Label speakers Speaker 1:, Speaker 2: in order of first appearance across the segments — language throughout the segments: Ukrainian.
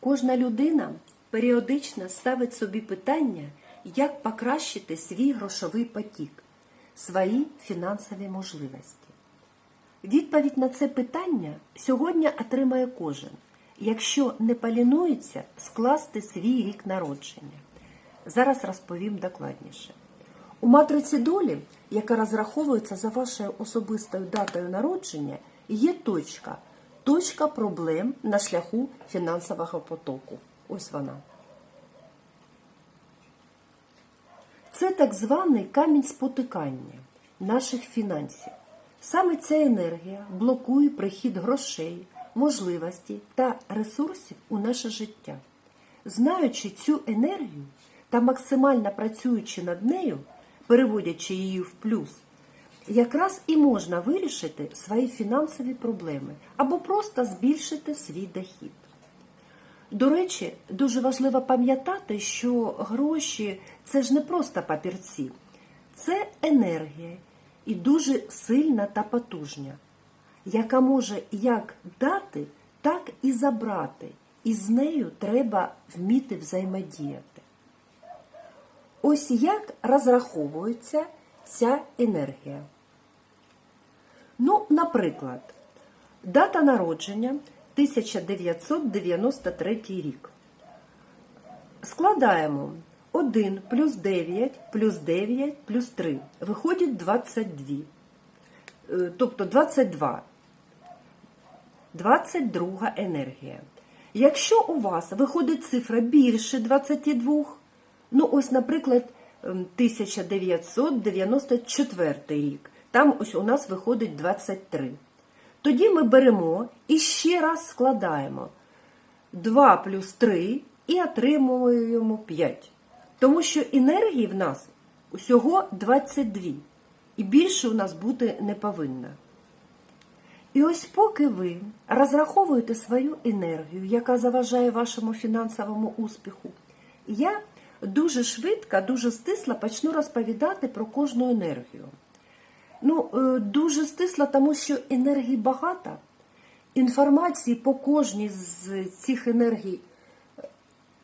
Speaker 1: Кожна людина періодично ставить собі питання, як покращити свій грошовий потік, свої фінансові можливості. Відповідь на це питання сьогодні отримає кожен, якщо не полінується скласти свій рік народження. Зараз розповім докладніше. У матриці долі, яка розраховується за вашою особистою датою народження, є точка. Точка проблем на шляху фінансового потоку. Ось вона. Це так званий камінь спотикання наших фінансів. Саме ця енергія блокує прихід грошей, можливостей та ресурсів у наше життя. Знаючи цю енергію та максимально працюючи над нею, переводячи її в плюс, якраз і можна вирішити свої фінансові проблеми або просто збільшити свій дохід. До речі, дуже важливо пам'ятати, що гроші це ж не просто папірці, це енергія і дуже сильна та потужна, яка може як дати, так і забрати, і з нею треба вміти взаємодіяти. Ось як розраховується ця енергія. Ну, наприклад, дата народження 1993 рік. Складаємо 1 плюс 9 плюс 9 плюс 3. Виходить 22. Е, Тобто 22. 22 енергія. Якщо у вас виходить цифра більше 22, ну ось, наприклад, 1994 рік, там ось у нас виходить 23. Тоді ми беремо і ще раз складаємо 2 плюс 3 і отримуємо 5. Тому що енергії в нас усього 22. І більше у нас бути не повинно. І ось поки ви розраховуєте свою енергію, яка заважає вашому фінансовому успіху, я дуже швидко, дуже стисло почну розповідати про кожну енергію. Ну, е, дуже стисло, тому що енергій багато. Інформації по кожній з цих енергій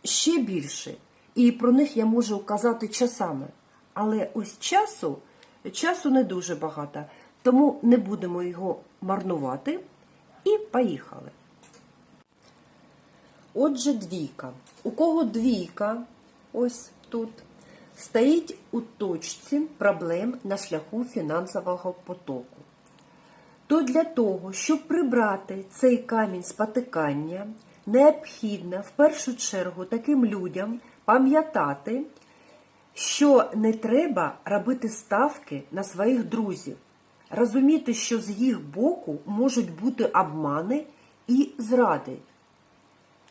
Speaker 1: ще більше, і про них я можу казати часами. Але ось часу, часу не дуже багато, тому не будемо його марнувати. І поїхали. Отже, двійка. У кого двійка, ось тут, стоїть у точці проблем на шляху фінансового потоку. То для того, щоб прибрати цей камінь спотикання, необхідно в першу чергу таким людям пам'ятати, що не треба робити ставки на своїх друзів, розуміти, що з їх боку можуть бути обмани і зради.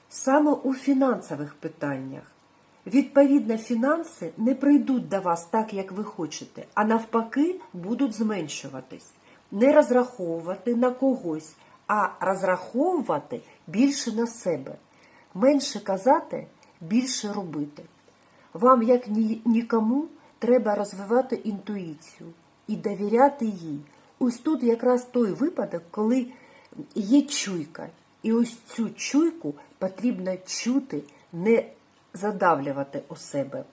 Speaker 1: Саме у фінансових питаннях. Відповідно, фінанси не прийдуть до вас так, як ви хочете, а навпаки, будуть зменшуватись. Не розраховувати на когось, а розраховувати більше на себе. Менше казати, більше робити. Вам, як ні, нікому, треба розвивати інтуїцію і довіряти їй. Ось тут якраз той випадок, коли є чуйка. І ось цю чуйку потрібно чути, не задавлювати у себе.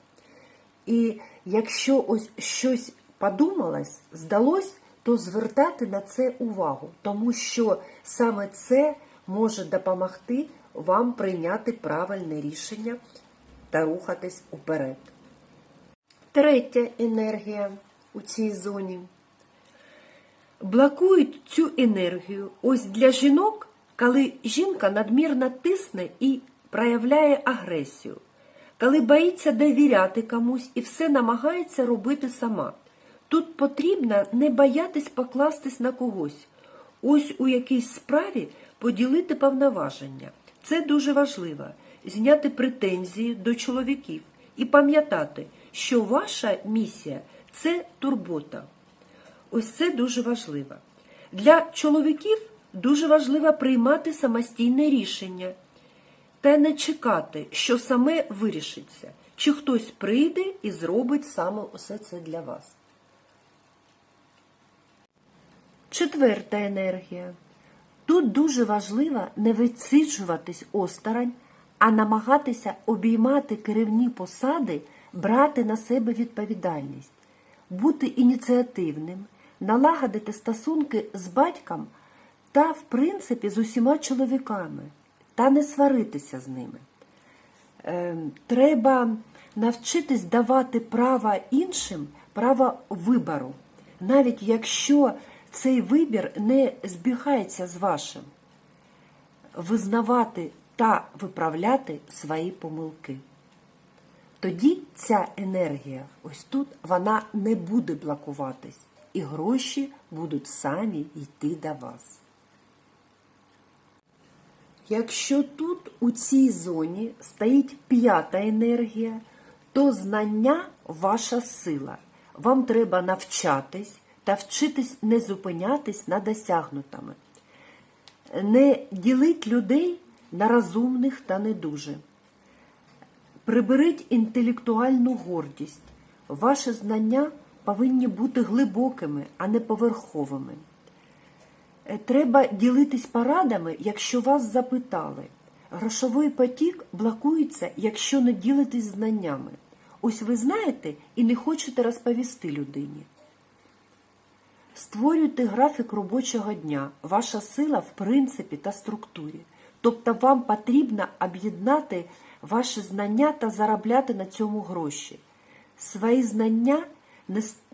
Speaker 1: І якщо ось щось подумалось, здалось, то звертати на це увагу, тому що саме це може допомогти вам прийняти правильне рішення та рухатись уперед. Третя енергія у цій зоні. Блокують цю енергію ось для жінок, коли жінка надмірно тисне і проявляє агресію, коли боїться довіряти комусь і все намагається робити сама. Тут потрібно не боятись покластись на когось, ось у якійсь справі поділити повноваження. Це дуже важливо зняти претензії до чоловіків і пам'ятати, що ваша місія це турбота. Ось це дуже важливо. Для чоловіків дуже важливо приймати самостійне рішення та не чекати, що саме вирішиться, чи хтось прийде і зробить саме усе це для вас. Четверта енергія. Тут дуже важливо не відсиджуватись осторонь, а намагатися обіймати керівні посади, брати на себе відповідальність, бути ініціативним, налагодити стосунки з батьком та, в принципі, з усіма чоловіками, та не сваритися з ними. Е, Треба навчитись давати право іншим право вибору, навіть якщо цей вибір не збігається з вашим, визнавати та виправляти свої помилки. Тоді ця енергія, ось тут, вона не буде блокуватись, і гроші будуть самі йти до вас. Якщо тут у цій зоні стоїть п'ята енергія, то знання ваша сила. Вам треба навчатись та вчитись не зупинятись на досягнутими. Не ділить людей на розумних та недуже. Приберіть інтелектуальну гордість. Ваші знання повинні бути глибокими, а не поверховими. Е, Треба ділитись порадами, якщо вас запитали. Грошовий потік блокується, якщо не ділитесь знаннями. Ось ви знаєте і не хочете розповісти людині. Створюйте графік робочого дня, ваша сила в принципі та структурі. Тобто вам потрібно об'єднати ваші знання та заробляти на цьому гроші. Свої знання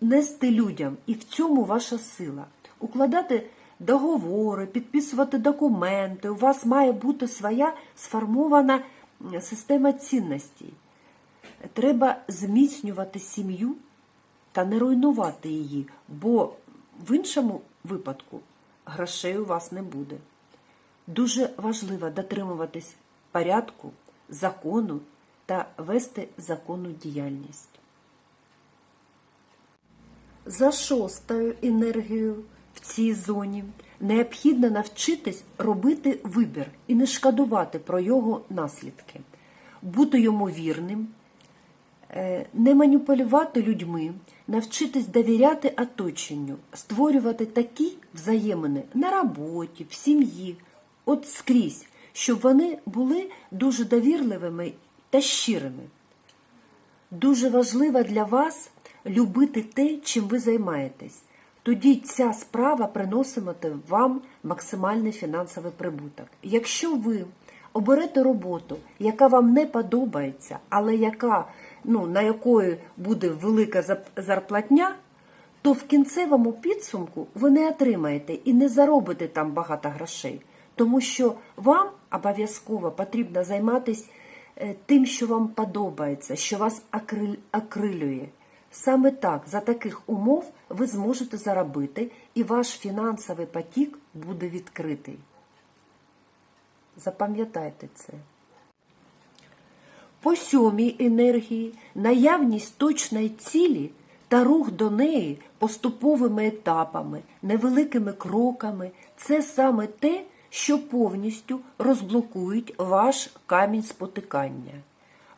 Speaker 1: нести людям, і в цьому ваша сила. Укладати договори, підписувати документи. У вас має бути своя сформована система цінностей. Треба зміцнювати сім'ю та не руйнувати її, бо в іншому випадку грошей у вас не буде. Дуже важливо дотримуватись порядку, закону та вести законну діяльність. За шостою енергією в цій зоні необхідно навчитись робити вибір і не шкодувати про його наслідки, бути йому вірним, е, не маніпулювати людьми, навчитись довіряти оточенню, створювати такі взаємини на роботі, в сім'ї, от скрізь, щоб вони були дуже довірливими та щирими. Дуже важливо для вас любити те, чим ви займаєтесь. Тоді ця справа приноситиме вам максимальний фінансовий прибуток. Якщо ви оберете роботу, яка вам не подобається, але яка, ну, на якої буде велика зарплатня, то в кінцевому підсумку ви не отримаєте і не заробите там багато грошей, тому що вам обов'язково потрібно займатися е, тим, що вам подобається, що вас акрилює. Саме так, за таких умов ви зможете заробити, і ваш фінансовий потік буде відкритий. Запам'ятайте це. По сьомій енергії наявність точної цілі та рух до неї поступовими етапами, невеликими кроками це саме те, що повністю розблокують ваш камінь спотикання.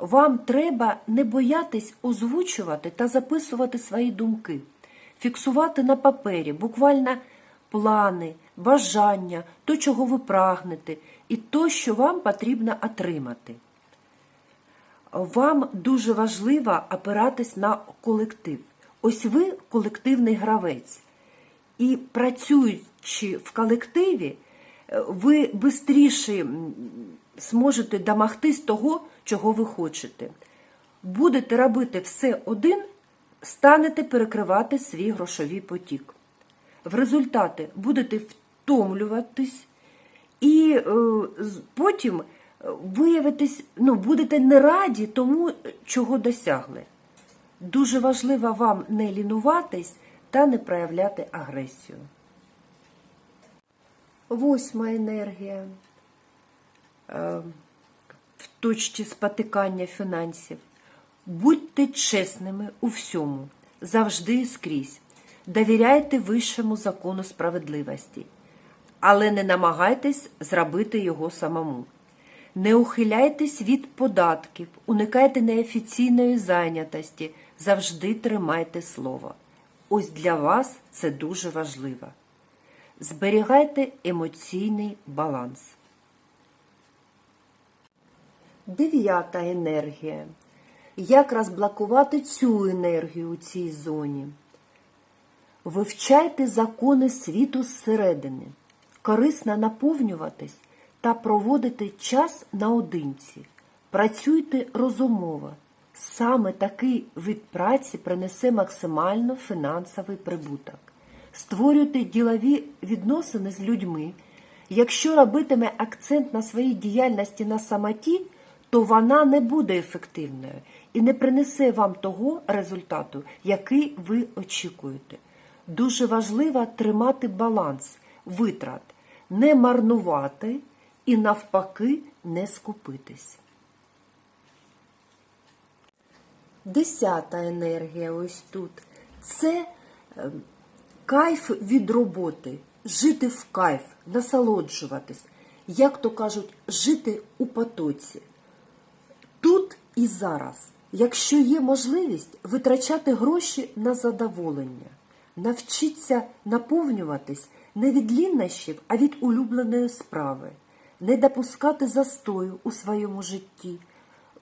Speaker 1: Вам треба не боятись озвучувати та записувати свої думки, фіксувати на папері буквально плани, бажання, то, чого ви прагнете, і то, що вам потрібно отримати. Вам дуже важливо опиратись на колектив. Ось ви колективний гравець. І працюючи в колективі, е, ви швидше зможете домогтись того, чого ви хочете. Будете робити все один, станете перекривати свій грошовий потік. В результаті будете втомлюватись і е, потім е, виявитесь, ну, будете не раді тому, чого досягли. Дуже важливо вам не лінуватись та не проявляти агресію. Восьма енергія е, точці спотикання фінансів. Будьте чесними у всьому, завжди і скрізь. Довіряйте вищому закону справедливості, але не намагайтесь зробити його самому. Не ухиляйтесь від податків, уникайте неофіційної зайнятості, завжди тримайте слово. Ось для вас це дуже важливо. Зберігайте емоційний баланс. Дев'ята енергія. Як розблокувати цю енергію у цій зоні? Вивчайте закони світу зсередини, корисно наповнюватись та проводити час наодинці. Працюйте розумово. Саме такий вид праці принесе максимально фінансовий прибуток. Створюйте ділові відносини з людьми. Якщо робитиме акцент на своїй діяльності на самоті, то вона не буде ефективною і не принесе вам того результату, який ви очікуєте. Дуже важливо тримати баланс витрат, не марнувати і навпаки не скупитись. Десята енергія ось тут. Це е, кайф від роботи, жити в кайф, насолоджуватись, як то кажуть, жити у потоці. І зараз, якщо є можливість витрачати гроші на задоволення, навчіться наповнюватись не від лінощів, а від улюбленої справи, не допускати застою у своєму житті.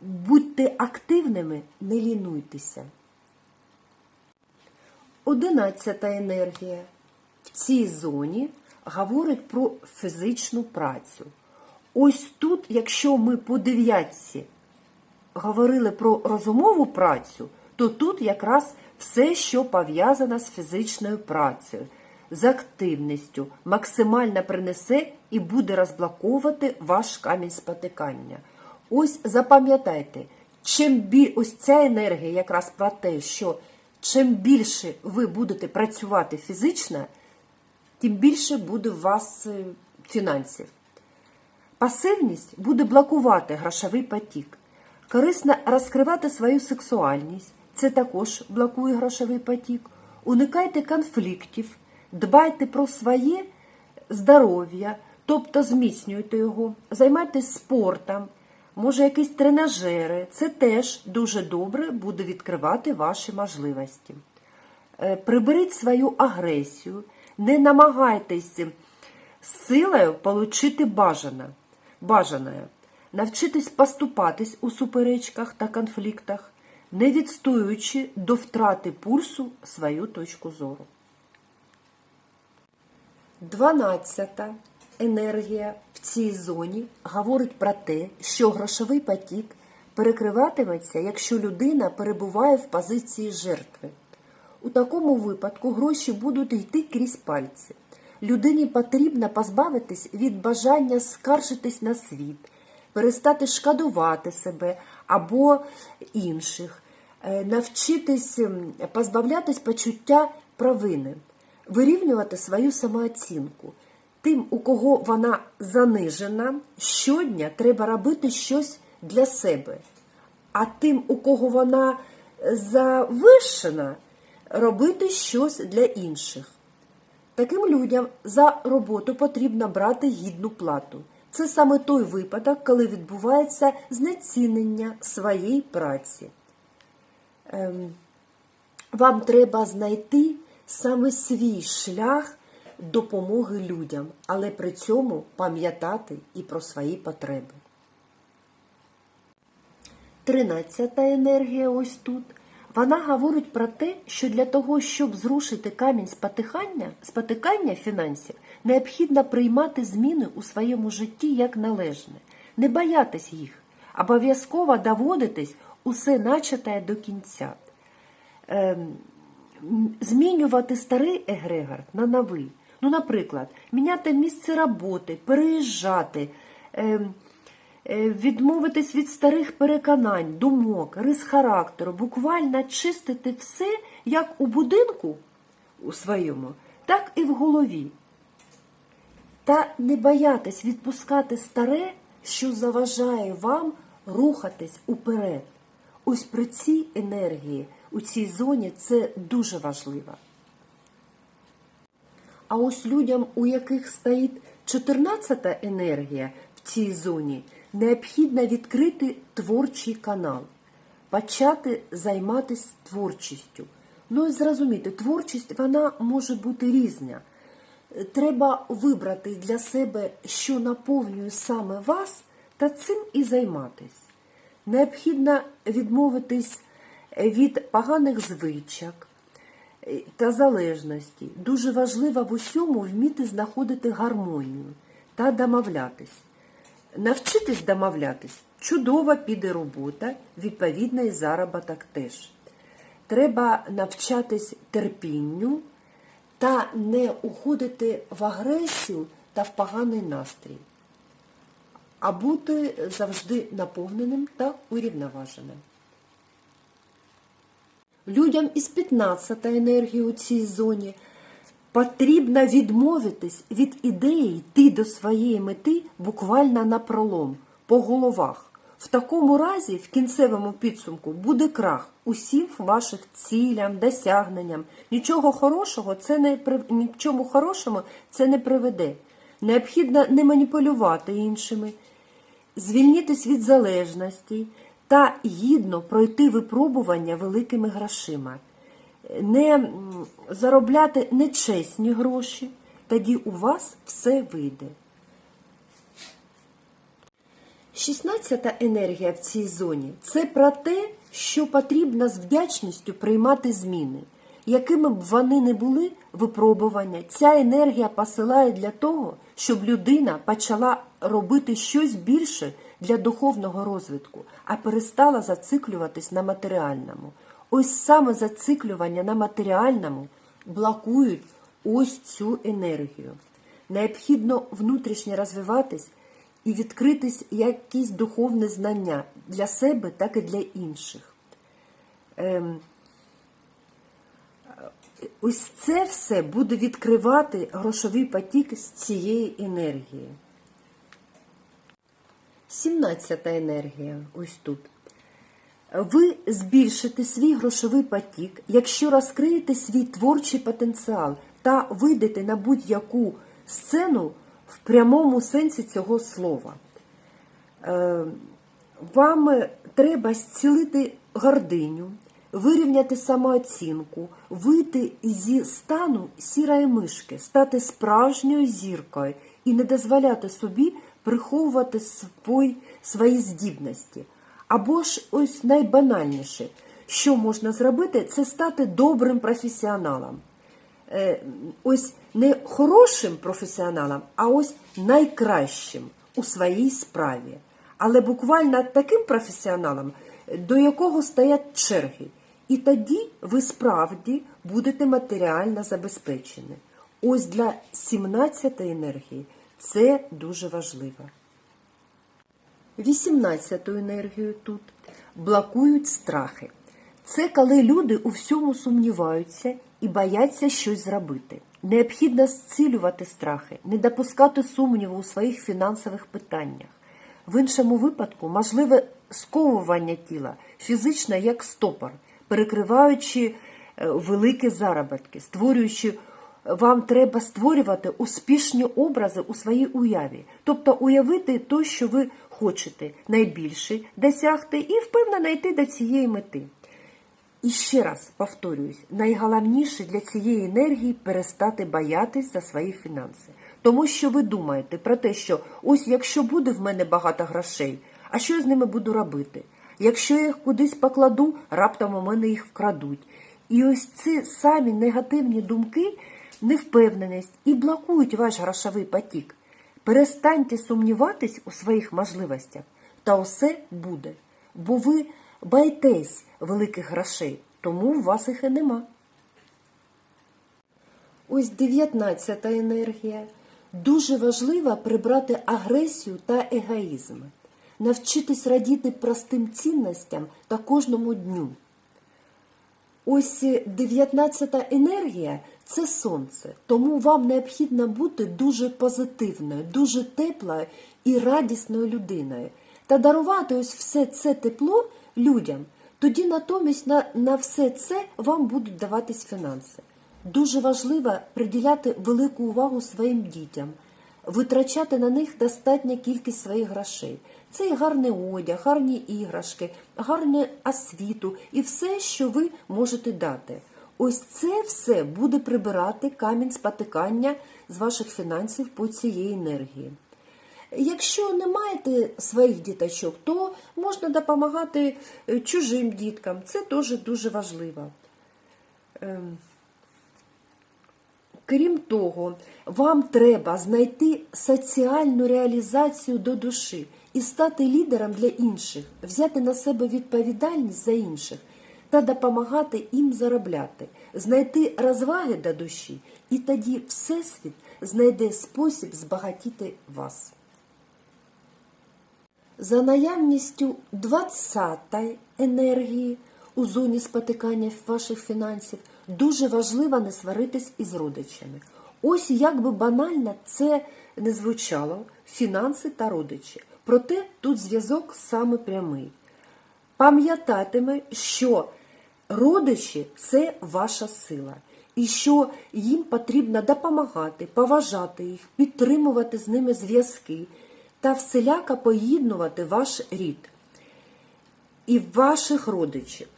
Speaker 1: Будьте активними, не лінуйтеся. Одинадцята енергія. В цій зоні говорить про фізичну працю. Ось тут, якщо ми по дев'ятці говорили про розумову працю, то тут якраз все, що пов'язано з фізичною працею, з активністю, максимально принесе і буде розблоковувати ваш камінь спотикання. Ось запам'ятайте, чим біль... ось ця енергія якраз про те, що чим більше ви будете працювати фізично, тим більше буде у вас е, фінансів. Пасивність буде блокувати грошовий потік. Корисно розкривати свою сексуальність. Це також блокує грошовий потік. Уникайте конфліктів, дбайте про своє здоров'я, тобто зміцнюйте його, займайтесь спортом, може якісь тренажери. Це теж дуже добре буде відкривати ваші можливості. Е, Приберіть свою агресію, не намагайтесь силою отримати бажане. Навчитись поступатись у суперечках та конфліктах, не відстоюючи до втрати пульсу свою точку зору. Дванадцята енергія в цій зоні говорить про те, що грошовий потік перекриватиметься, якщо людина перебуває в позиції жертви. У такому випадку гроші будуть йти крізь пальці. Людині потрібно позбавитись від бажання скаржитись на світ, перестати шкодувати себе або інших, е, навчитись позбавлятись почуття провини, вирівнювати свою самооцінку. Тим, у кого вона занижена, щодня треба робити щось для себе. А тим, у кого вона завищена, робити щось для інших. Таким людям за роботу потрібно брати гідну плату. Це саме той випадок, коли відбувається знецінення своєї праці. Ем, Вам треба знайти саме свій шлях допомоги людям, але при цьому пам'ятати і про свої потреби. Тринадцята енергія ось тут. Вона говорить про те, що для того, щоб зрушити камінь спотикання, спотикання фінансів, необхідно приймати зміни у своєму житті як належне, не боятись їх, обов'язково доводитись усе начате до кінця. Ем, змінювати старий егрегор на новий. Ну, наприклад, міняти місце роботи, переїжджати. Ем, відмовитись від старих переконань, думок, рис характеру, буквально чистити все як у будинку у своєму, так і в голові. Та не боятись відпускати старе, що заважає вам рухатись уперед. Ось при цій енергії, у цій зоні це дуже важливо. А ось людям, у яких стоїть 14-та енергія в цій зоні, необхідно відкрити творчий канал, почати займатися творчістю. Ну і зрозуміти, творчість вона може бути різна. Треба вибрати для себе, що наповнює саме вас, та цим і займатись. Необхідно відмовитись від поганих звичок е, та залежності. Дуже важливо в усьому вміти знаходити гармонію та домовлятись. Навчитись домовлятись чудова піде робота, відповідно і заробіток теж. Треба навчатись терпінню та не уходити в агресію та в поганий настрій, а бути завжди наповненим та урівноваженим. Людям із 15 енергії у цій зоні потрібно відмовитись від ідеї йти до своєї мети буквально на пролом, по головах. В такому разі, в кінцевому підсумку, буде крах усім ваших цілям, досягненням. Нічого хорошого це не нічому хорошому це не приведе. Необхідно не маніпулювати іншими, звільнитись від залежності та гідно пройти випробування великими грошима, не заробляти нечесні гроші, тоді у вас все вийде. 16-та енергія в цій зоні це про те, що потрібно з вдячністю приймати зміни. Якими б вони не були випробування, ця енергія посилає для того, щоб людина почала робити щось більше для духовного розвитку, а перестала зациклюватись на матеріальному. Ось саме зациклювання на матеріальному блокують ось цю енергію. Необхідно внутрішньо розвиватись і відкритись якісь духовні знання для себе, так і для інших. Ем, Ось це все буде відкривати грошовий потік з цієї енергії. 17 енергія ось тут. Ви збільшите свій грошовий потік, якщо розкриєте свій творчий потенціал та вийдете на будь-яку сцену в прямому сенсі цього слова. Е, Вам треба зцілити гординю, вирівняти самооцінку, вийти зі стану сірої мишки, стати справжньою зіркою і не дозволяти собі приховувати свої, свої здібності. Або ж ось найбанальніше, що можна зробити, це стати добрим професіоналом. Е, Ось не хорошим професіоналом, а ось найкращим у своїй справі. Але буквально таким професіоналом, до якого стоять черги. І тоді ви справді будете матеріально забезпечені. Ось для 17 енергії це дуже важливо. 18 енергію тут блокують страхи. Це коли люди у всьому сумніваються і бояться щось зробити. Необхідно зцілювати страхи, не допускати сумніву у своїх фінансових питаннях. В іншому випадку можливе сковування тіла фізично як стопор, перекриваючи е, великі заробітки, створюючи вам треба створювати успішні образи у своїй уяві, тобто уявити те, що ви хочете найбільше досягти, і впевнено йти до цієї мети. І ще раз повторююсь, найголовніше для цієї енергії перестати боятись за свої фінанси. Тому що ви думаєте про те, що ось якщо буде в мене багато грошей, а що я з ними буду робити? Якщо я їх кудись покладу, раптом у мене їх вкрадуть. І ось ці самі негативні думки, невпевненість і блокують ваш грошовий потік. Перестаньте сумніватись у своїх можливостях, та усе буде. Бо ви боїтесь великих грошей, тому у вас їх і нема. Ось 19 енергія. Дуже важливо прибрати агресію та егоїзм, навчитись радіти простим цінностям та кожному дню. Ось 19 енергія це сонце, тому вам необхідно бути дуже позитивною, дуже теплою і радісною людиною та дарувати ось все це тепло людям. Тоді натомість на, на все це вам будуть даватись фінанси. Дуже важливо приділяти велику увагу своїм дітям, витрачати на них достатню кількість своїх грошей. Це і гарний одяг, гарні іграшки, гарну освіту і все, що ви можете дати. Ось це все буде прибирати камінь спотикання з ваших фінансів по цієї енергії. Якщо не маєте своїх діточок, то можна допомагати е, чужим діткам. Це теж дуже важливо. Ем, Крім того, вам треба знайти соціальну реалізацію до душі і стати лідером для інших, взяти на себе відповідальність за інших та допомагати їм заробляти, знайти розваги до душі, і тоді Всесвіт знайде спосіб збагатіти вас. За наявністю 20-ї енергії у зоні спотикання ваших фінансів дуже важливо не сваритись із родичами. Ось як би банально це не звучало, фінанси та родичі. Проте тут зв'язок саме прямий. Пам'ятатиме, що родичі це ваша сила, і що їм потрібно допомагати, поважати їх, підтримувати з ними зв'язки та вселяко поєднувати ваш рід і ваших родичів.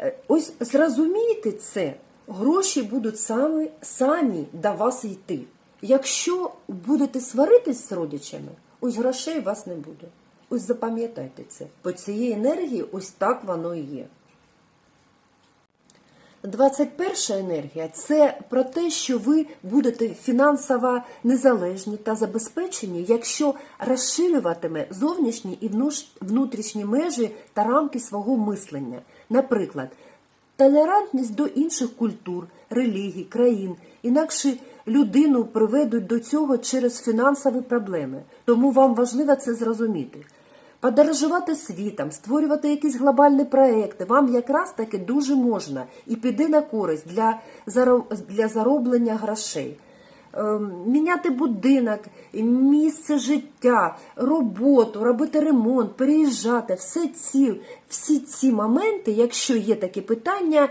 Speaker 1: Е, Ось зрозумійте це, гроші будуть самі, самі до вас йти. Якщо будете сваритись з родичами, ось грошей у вас не буде. Ось запам'ятайте це. По цієї енергії ось так воно і є. 21 енергія це про те, що ви будете фінансово незалежні та забезпечені, якщо розширюватиме зовнішні і внутрішні межі та рамки свого мислення. Наприклад, толерантність до інших культур, релігій, країн, інакше людину приведуть до цього через фінансові проблеми. Тому вам важливо це зрозуміти. Подорожувати світом, створювати якісь глобальні проекти вам якраз таки дуже можна і піде на користь для, для зароблення грошей. Ем, Міняти будинок, місце життя, роботу, робити ремонт, переїжджати, все ці, всі ці моменти, якщо є такі питання,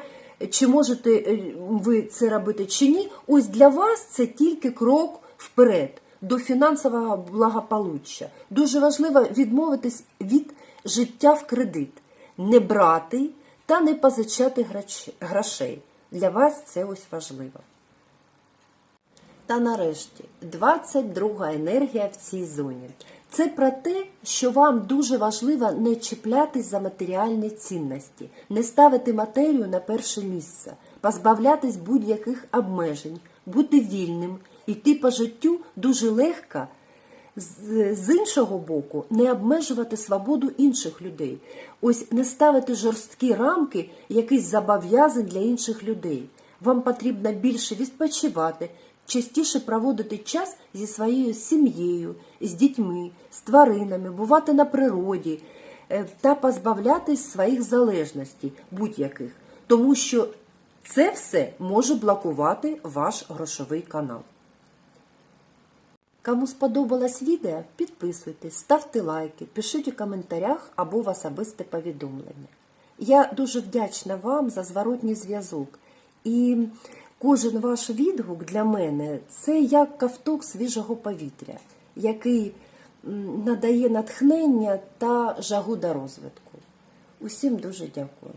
Speaker 1: чи можете е, ви це робити чи ні, ось для вас це тільки крок вперед до фінансового благополуччя. Дуже важливо відмовитись від життя в кредит, не брати та не позичати грошей. Для вас це ось важливо. Та нарешті 22 енергія в цій зоні. Це про те, що вам дуже важливо не чіплятись за матеріальні цінності, не ставити матерію на перше місце, позбавлятись будь-яких обмежень, бути вільним, іти по життю дуже легко. З, іншого боку, не обмежувати свободу інших людей. Ось не ставити жорсткі рамки якихось зобов'язань для інших людей. Вам потрібно більше відпочивати, частіше проводити час зі своєю сім'єю, з дітьми, з тваринами, бувати на природі е, та позбавлятись своїх залежностей будь-яких, тому що це все може блокувати ваш грошовий канал. Кому сподобалось відео, підписуйтесь, ставте лайки, пишіть у коментарях або в особисте повідомлення. Я дуже вдячна вам за зворотній зв'язок. І кожен ваш відгук для мене це як ковток свіжого повітря, який надає натхнення та жагу до розвитку. Усім дуже дякую.